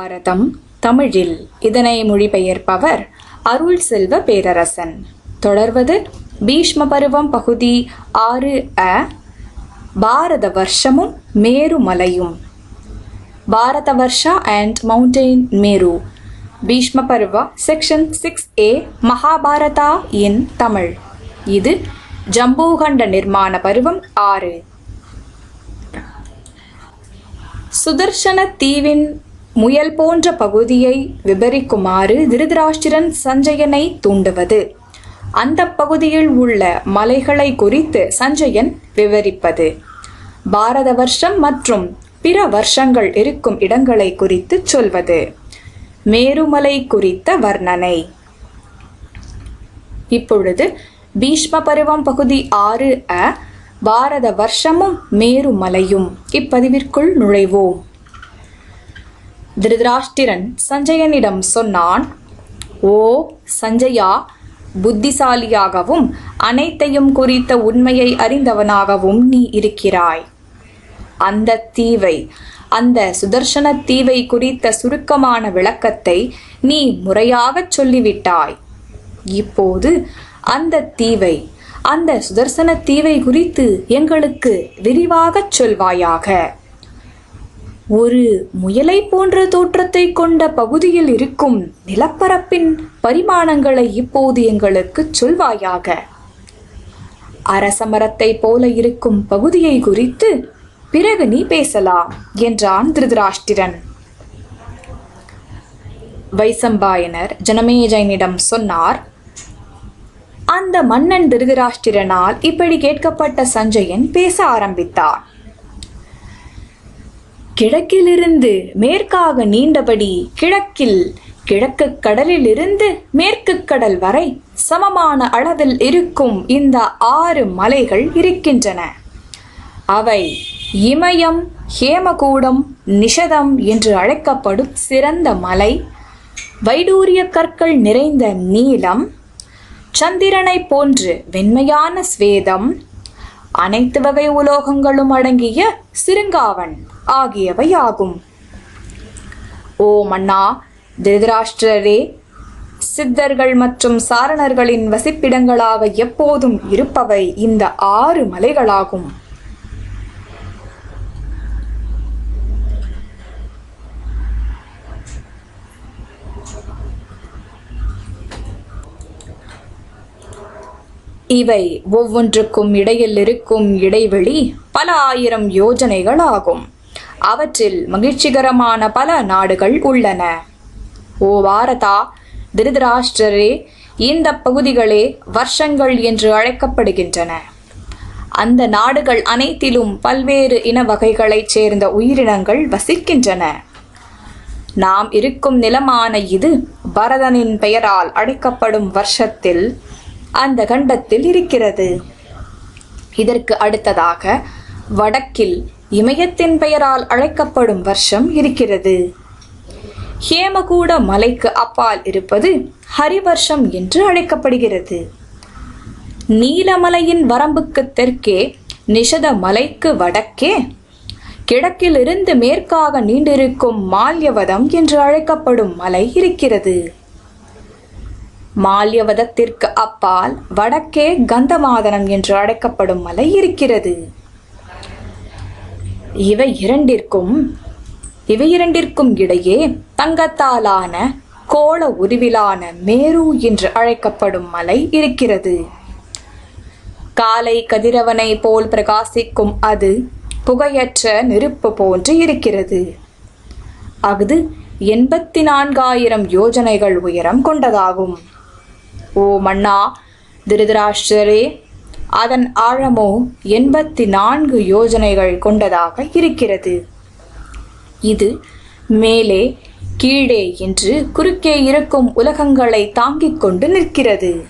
பாரதம் தமிழில் இதனை மொழிபெயர்ப்பவர் அருள் செல்வ பேரரசன். தொடர்வது பீஷ்ம பருவம் பகுதி ஆறு அ பாரத வருஷமும் மேருமலையும் Bharata Varsha and mountain Meru. Bhishma Parva section six A Mahabharata in Tamil. இது ஜம்பூகண்ட நிர்மாண பருவம் ஆறு. சுதர்ஷன தீவின் முயல் போன்ற பகுதியை விபரிக்குமாறு திருதராஷ்டிரன் சஞ்சயனை தூண்டுவது. அந்த பகுதியில் உள்ள மலைகளை குறித்து சஞ்சயன் விவரிப்பது. பாரத வருஷம் மற்றும் பிற வருஷங்கள் இருக்கும் இடங்களை குறித்து சொல்வது. மேருமலை குறித்த வர்ணனை. இப்பொழுது பீஷ்ம பருவம் பகுதி ஆறு அ பாரத வருஷமும் மேருமலையும் இப்பதிவிற்குள் நுழைவோம். திருதராஷ்டிரன் சஞ்சயனிடம் சொன்னான் ஓ சஞ்சயா புத்திசாலியாகவும் அனைத்தையும் குறித்த உண்மையை அறிந்தவனாகவும் நீ இருக்கிறாய். அந்த தீவை அந்த சுதர்சன தீவை குறித்த சுருக்கமான விளக்கத்தை நீ முறையாகச் சொல்லிவிட்டாய். இப்போது அந்த தீவை அந்த சுதர்சன தீவை குறித்து எங்களுக்கு விரிவாகச் சொல்வாயாக. ஒரு முயலை போன்ற தோற்றத்தை கொண்ட பகுதியில் இருக்கும் நிலப்பரப்பின் பரிமாணங்களை இப்போது எங்களுக்கு சொல்வாயாக. அரசமரத்தை போல இருக்கும் பகுதியை குறித்து பிறகு நீ பேசலாம் என்றான் திருதராஷ்டிரன். வைசம்பாயனர் ஜனமேஜயனிடம் சொன்னார் அந்த மன்னன் திருதராஷ்டிரனால் இப்படி கேட்கப்பட்ட சஞ்சயன் பேச ஆரம்பித்தார். கிழக்கிலிருந்து மேற்காக நீண்டபடி கிழக்கில் கிழக்கு கடலிலிருந்து மேற்கு கடல் வரை சமமான அளவில் இருக்கும் இந்த ஆறு மலைகள் இருக்கின்றன. அவை இமயம் ஹேமகூடம் நிஷதம் என்று அழைக்கப்படும் சிறந்த மலை வைடூரிய கற்கள் நிறைந்த நீலம் சந்திரனை போன்று வெண்மையான ஸ்வேதம் அனைத்து வகை உலோகங்களும் அடங்கிய சிறுங்காவன் ஆகியவை ஆகும் ஓ மன்னா திருதராஷ்டிரரே சித்தர்கள் மற்றும் சாரணர்களின் வசிப்பிடங்களாக எப்போதும் இருப்பவை இந்த ஆறு மலைகளாகும். இவை ஒவ்வொன்றுக்கும் இடையில் இருக்கும் இடைவெளி பல ஆயிரம் யோஜனைகள் ஆகும் அவற்றில் மகிழ்ச்சிகரமான பல நாடுகள் உள்ளன. ஓ பாரதா திருதராஷ்டிரரே இந்த பகுதிகளே வருஷங்கள் என்று அழைக்கப்படுகின்றன. அந்த நாடுகள் அனைத்திலும் பல்வேறு இன வகைகளைச் சேர்ந்த உயிரினங்கள் வசிக்கின்றன. நாம் இருக்கும் நிலமான இது பரதனின் பெயரால் அழைக்கப்படும் வருஷத்தில் அந்த கண்டத்தில் இருக்கிறது. இதற்கு அடுத்ததாக வடக்கில் இமயத்தின் பெயரால் அழைக்கப்படும் வருஷம் இருக்கிறது. ஹேமகூட மலைக்கு அப்பால் இருப்பது ஹரிவர்ஷம் என்று அழைக்கப்படுகிறது. நீலமலையின் வரம்புக்கு தெற்கே நிஷத மலைக்கு வடக்கே கிழக்கிலிருந்து மேற்காக நீண்டிருக்கும் மால்யவதம் என்று அழைக்கப்படும் மலை இருக்கிறது. மால்யவதத்திற்கு அப்பால் வடக்கே கந்தமாதனம் என்று அழைக்கப்படும் மலை இருக்கிறது. இவை இரண்டிற்கும் இவை இரண்டிற்கும் இடையே தங்கத்தாலான கோள உருவிலான மேரு என்று அழைக்கப்படும் மலை இருக்கிறது. காலை கதிரவனை போல் பிரகாசிக்கும் அது புகையற்ற நெருப்பு போன்று இருக்கிறது. அஃது எண்பத்தி நான்காயிரம் யோஜனைகள் உயரம் கொண்டதாகும். ஓ மன்னா திருதராஷ்டிரரே அதன் ஆழமோ எண்பத்தி நான்கு யோஜனைகள் கொண்டதாக இருக்கிறது. இது மேலே கீழே என்று குறுக்கே இருக்கும் உலகங்களை தாங்கிக் கொண்டு நிற்கிறது.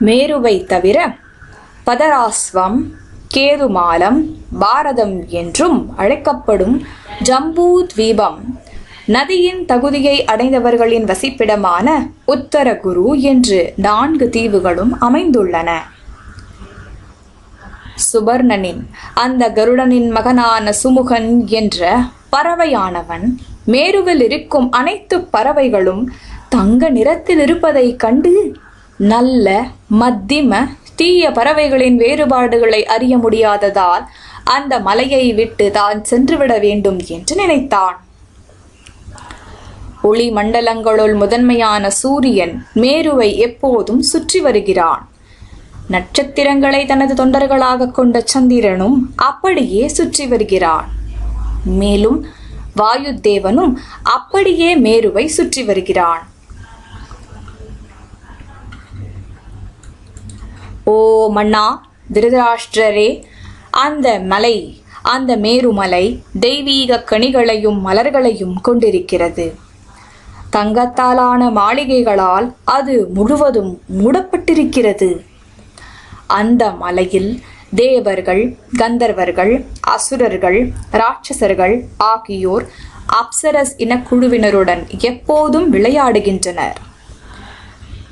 மேருவை தவிர பதராஸ்வம் கேதுமாலம் பாரதம் என்றும் அழைக்கப்படும் ஜம்பூ தீபம் நதியின் தகுதியை அடைந்தவர்களின் வசிப்பிடமான உத்தரகுரு என்று நான்கு தீவுகளும் அமைந்துள்ளன. சுபர்ணனின் அந்த கருடனின் மகனான சுமுகன் என்ற பறவையானவன் மேருவில் இருக்கும் அனைத்து பறவைகளும் தங்க நிறத்தில் இருப்பதைக் கண்டு நல்ல மத்திம தீய பறவைகளின் வேறுபாடுகளை அறிய முடியாததால் அந்த மலையை விட்டு தான் சென்றுவிட வேண்டும் என்று நினைத்தான். ஒளி மண்டலங்களுள் முதன்மையான சூரியன் மேருவை எப்போதும் சுற்றி வருகிறான். நட்சத்திரங்களை தனது தொண்டர்களாக கொண்ட சந்திரனும் அப்படியே சுற்றி வருகிறான். மேலும் வாயுதேவனும் அப்படியே மேருவை சுற்றி வருகிறான். ஓ மன்னா திருதராஷ்டிரரே அந்த மலை அந்த மேருமலை தெய்வீக கனிகளையும் மலர்களையும் கொண்டிருக்கிறது. தங்கத்தாலான மாளிகைகளால் அது முழுவதும் மூடப்பட்டிருக்கிறது. அந்த மலையில் தேவர்கள் கந்தர்வர்கள் அசுரர்கள் ராட்சசர்கள் ஆகியோர் அப்சரஸ் இனக்குழுவினருடன் எப்போதும் விளையாடுகின்றனர்.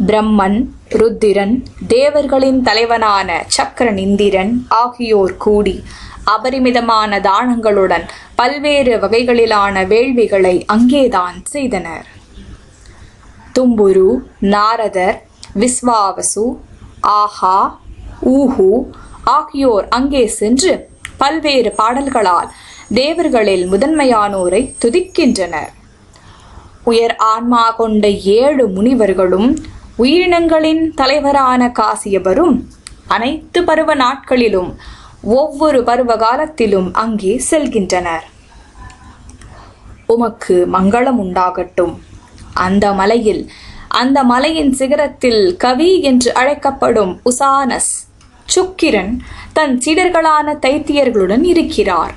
பிரம்மன் ருத்திரன் தேவர்களின் தலைவனான சக்கரனிந்திரன் ஆகியோர் கூடி அபரிமிதமான தானங்களுடன் பல்வேறு வகைகளிலான வேள்விகளை அங்கேதான் செய்தனர். தும்புரு நாரதர் விஸ்வாவசு ஆஹா ஊஹு ஆகியோர் அங்கே சென்று பல்வேறு பாடல்களால் தேவர்களில் முதன்மையானோரை துதிக்கின்றனர். உயர் ஆன்மா கொண்ட ஏழு முனிவர்களும் உயிரினங்களின் தலைவரான காசியபரும் அனைத்து பருவ நாட்களிலும் ஒவ்வொரு பருவ காலத்திலும் அங்கே செல்கின்றனர். உமக்கு மங்களம் உண்டாகட்டும். அந்த மலையில் அந்த மலையின் சிகரத்தில் கவி என்று அழைக்கப்படும் உசானஸ் சுக்கிரன் தன் சீடர்களான தைத்தியர்களுடன் இருக்கிறார்.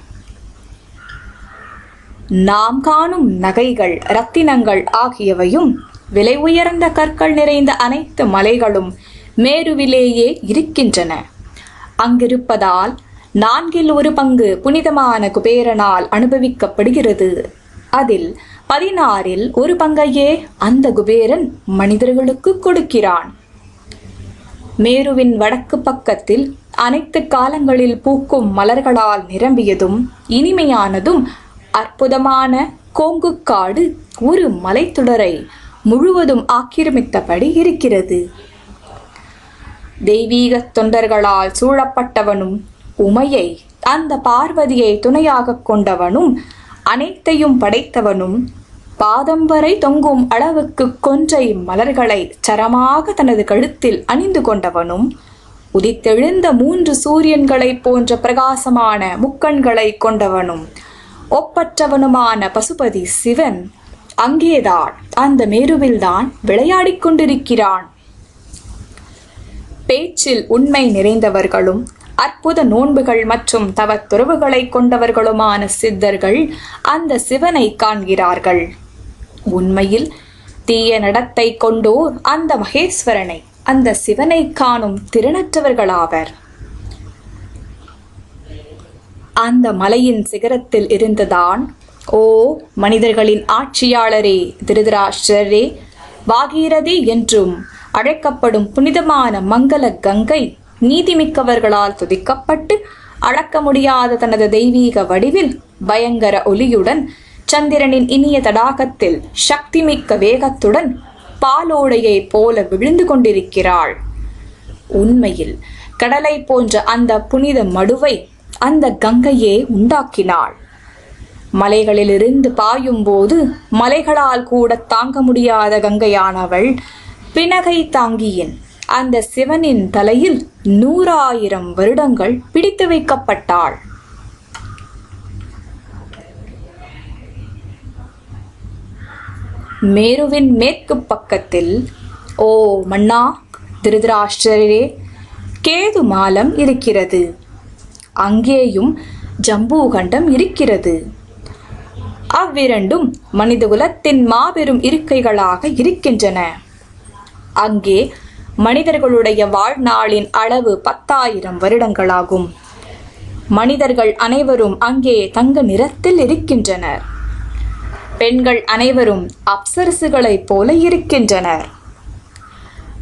நாம் காணும் நகைகள் ரத்தினங்கள் ஆகியவையும் விலை உயர்ந்த கற்கள் நிறைந்த அனைத்து மலைகளும் மேருவிலேயே இருக்கின்றன. அங்கிருப்பதால் நான்கில் ஒரு பங்கு புனிதமான குபேரனால் அனுபவிக்கப்படுகிறது. அதில் பதினாறில் ஒரு பங்கையே அந்த குபேரன் மனிதர்களுக்கு கொடுக்கிறான். மேருவின் வடக்கு பக்கத்தில் அனைத்து காலங்களில் பூக்கும் மலர்களால் நிரம்பியதும் இனிமையானதும் அற்புதமான கோங்குக்காடு ஒரு மலைத்தொடரை முழுவதும் ஆக்கிரமித்தபடி இருக்கிறது. தெய்வீக தொண்டர்களால் சூழப்பட்டவனும் உமையை அந்த பார்வதியை துணையாக கொண்டவனும் அனைத்தையும் படைத்தவனும் பாதம் வரை தொங்கும் அளவுக்கு கொன்றை மலர்களை சரமாக தனது கழுத்தில் அணிந்து கொண்டவனும் உதித்தெழுந்த மூன்று சூரியன்களைப் போன்ற பிரகாசமான முக்கண்களை கொண்டவனும் ஒப்பற்றவனுமான பசுபதி சிவன் அங்கேதான் அந்த மேருவில்தான் விளையாடிக் கொண்டிருக்கிறான். பேச்சில் உண்மை நிறைந்தவர்களும் அற்புத நோன்புகள் மற்றும் தவத்துறவுகளை கொண்டவர்களுமான சித்தர்கள் அந்த சிவனை காண்கிறார்கள். உண்மையில் தீய நடத்தை கொண்டோர் அந்த மகேஸ்வரனை அந்த சிவனை காணும் திறனற்றவர்களாவர் அந்த மலையின் சிகரத்தில் இருந்துதான் ஓ மனிதர்களின் ஆட்சியாளரே திருதராஷ்டிரரே வாகீரதி என்றும் அழைக்கப்படும் புனிதமான மங்கள கங்கை நீதிமிக்கவர்களால் துதிக்கப்பட்டு அளக்க முடியாத தனது தெய்வீக வடிவில் பயங்கர ஒலியுடன் சந்திரனின் இனிய தடாகத்தில் சக்திமிக்க வேகத்துடன் பாலோடையைப் போல விழுந்து கொண்டிருக்கிறாள். உண்மையில் கடலை போன்ற அந்த புனித மடுவை அந்த கங்கையே உண்டாக்கினாள். மலைகளிலிருந்து பாயும் போது மலைகளால் கூட தாங்க முடியாத கங்கையானவள் பிணகை தாங்கியின் அந்த சிவனின் தலையில் நூறாயிரம் வருடங்கள் பிடித்து வைக்கப்பட்டாள். மேருவின் மேற்கு பக்கத்தில் ஓ மன்னா திருதராஷ்டிரரே கேது மாலம் இருக்கிறது. அங்கேயும் ஜம்பூகண்டம் இருக்கிறது. அவ்விரண்டும் மனிதகுலத்தின் மாபெரும் இருக்கைகளாக இருக்கின்றன. அங்கே மனிதர்களுடைய வாழ்நாளின் அளவு பத்தாயிரம் வருடங்களாகும். மனிதர்கள் அனைவரும் அங்கே தங்க நிறத்தில் இருக்கின்றனர். பெண்கள் அனைவரும் அப்சரசுகளைப் போல இருக்கின்றனர்.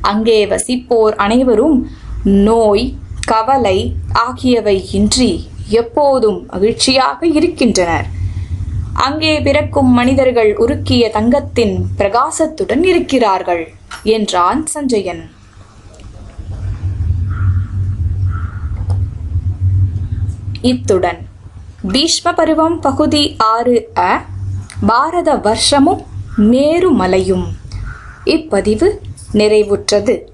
அங்கே வசிப்போர் அனைவரும் நோய் கவலை ஆகியவை இன்றி எப்போதும் மகிழ்ச்சியாக இருக்கின்றனர். அங்கே பிறக்கும் மனிதர்கள் உருக்கிய தங்கத்தின் பிரகாசத்துடன் இருக்கிறார்கள் என்றான் சஞ்சயன். இத்துடன் பீஷ்ம பருவம் பகுதி ஆறு அ பாரத வருஷமும் மேருமலையும் இப்பதிவு நிறைவுற்றது.